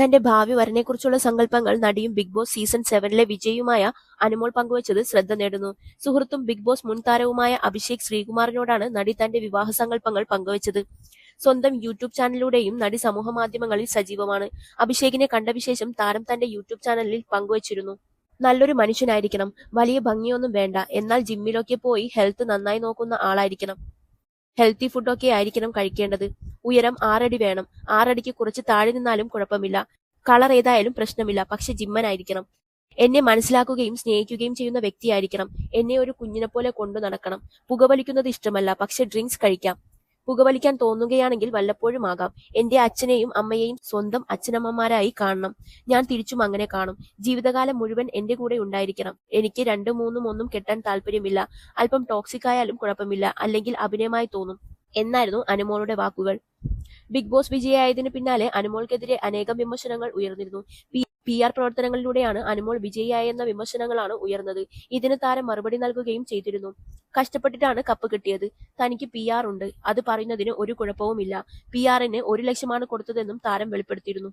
തന്റെ ഭാവി വരനെക്കുറിച്ചുള്ള സങ്കല്പങ്ങൾ നടിയും ബിഗ് ബോസ് സീസൺ സെവനിലെ വിജയിയുമായ അനുമോൾ പങ്കുവച്ചത് ശ്രദ്ധ നേടുന്നു. സുഹൃത്തും ബിഗ് ബോസ് മുൻ താരവുമായ അഭിഷേക് ശ്രീകുമാറിനോടാണ് നടി തന്റെ വിവാഹ സങ്കല്പങ്ങൾ പങ്കുവച്ചത്. സ്വന്തം യൂട്യൂബ് ചാനലിലൂടെയും നടി സമൂഹ മാധ്യമങ്ങളിൽ സജീവമാണ്. അഭിഷേകിനെ കണ്ട വിശേഷം താരം തന്റെ യൂട്യൂബ് ചാനലിൽ പങ്കുവച്ചിരുന്നു. നല്ലൊരു മനുഷ്യനായിരിക്കണം. വലിയ ഭംഗിയൊന്നും വേണ്ട. എന്നാൽ ജിമ്മിലൊക്കെ പോയി ഹെൽത്ത് നന്നായി നോക്കുന്ന ആളായിരിക്കണം. ഹെൽത്തി ഫുഡൊക്കെ ആയിരിക്കണം കഴിക്കേണ്ടത്. ഉയരം ആറടി വേണം. ആറടിക്ക് കുറച്ച് താഴെ നിന്നാലും കുഴപ്പമില്ല. കളർ ഏതായാലും പ്രശ്നമില്ല. പക്ഷെ ജിമ്മനായിരിക്കണം എന്നെ മനസ്സിലാക്കുകയും സ്നേഹിക്കുകയും ചെയ്യുന്ന വ്യക്തിയായിരിക്കണം. എന്നെ ഒരു കുഞ്ഞിനെ പോലെ കൊണ്ടു നടക്കണം. പുകവലിക്കുന്നത് ഇഷ്ടമല്ല. പക്ഷെ ഡ്രിങ്ക്സ് കഴിക്കാം. പുകവലിക്കാൻ തോന്നുകയാണെങ്കിൽ വല്ലപ്പോഴും ആകാം. എന്റെ അച്ഛനെയും അമ്മയെയും സ്വന്തം അച്ഛനമ്മമാരായി കാണണം. ഞാൻ തിരിച്ചും അങ്ങനെ കാണും. ജീവിതകാലം മുഴുവൻ എന്റെ കൂടെ ഉണ്ടായിരിക്കണം. എനിക്ക് രണ്ടും മൂന്നും ഒന്നും കെട്ടാൻ താല്പര്യമില്ല അല്പം ടോക്സിക് ആയാലും കുഴപ്പമില്ല. അല്ലെങ്കിൽ അഭിനയമായി തോന്നും. എന്നായിരുന്നു അനുമോളുടെ വാക്കുകൾ. ബിഗ് ബോസ് വിജയായതിനു പിന്നാലെ അനുമോൾക്കെതിരെ അനേകം വിമർശനങ്ങൾ ഉയർന്നിരുന്നു. പി. ആർ പ്രവർത്തനങ്ങളിലൂടെയാണ് അനുമോൾ വിജയിയായെന്ന വിമർശനങ്ങളാണ് ഉയർന്നത്. ഇതിന് താരം മറുപടി നൽകുകയും ചെയ്തിരുന്നു. കഷ്ടപ്പെട്ടിട്ടാണ് കപ്പ് കിട്ടിയത്. തനിക്ക് പി ആർ ഉണ്ട്. അത് പറയുന്നതിന് ഒരു കുഴപ്പവുമില്ല. പി ആറിന് ഒരു ലക്ഷമാണ് കൊടുത്തതെന്നും താരം വെളിപ്പെടുത്തിയിരുന്നു.